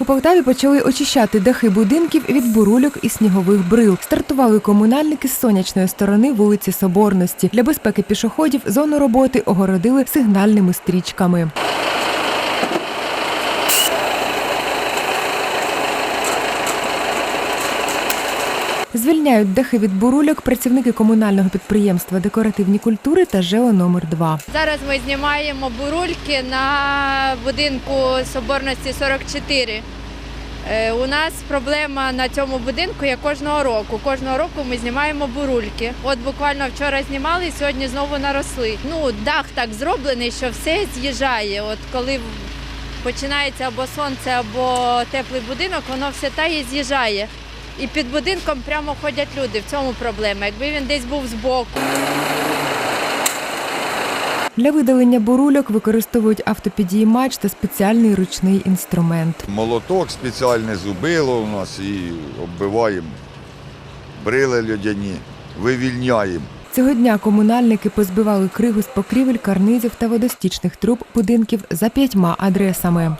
У Полтаві почали очищати дахи будинків від бурульок і снігових брил. Стартували комунальники з сонячної сторони вулиці Соборності. Для безпеки пішоходів зону роботи огородили сигнальними стрічками. Звільняють дахи від бурульок працівники комунального підприємства Декоративні культури та ЖЕО номер 2 Зараз ми знімаємо бурульки на будинку Соборності 44. Е, У нас проблема на цьому будинку є кожного року. Кожного року ми знімаємо бурульки. От буквально вчора знімали сьогодні знову наросли. Ну, дах так зроблений, що все з'їжджає. От коли починається або сонце, або теплий будинок, воно все та і з'їжджає. І під будинком прямо ходять люди. В цьому проблема. Якби він десь був збоку. Для видалення бурульок використовують автопідіймач та спеціальний ручний інструмент. Молоток спеціальне зубило у нас і оббиваємо брили льодяні, вивільняємо. Цього дня комунальники позбивали кригу з покрівель, карнизів та водостічних труб будинків за п'ятьма адресами.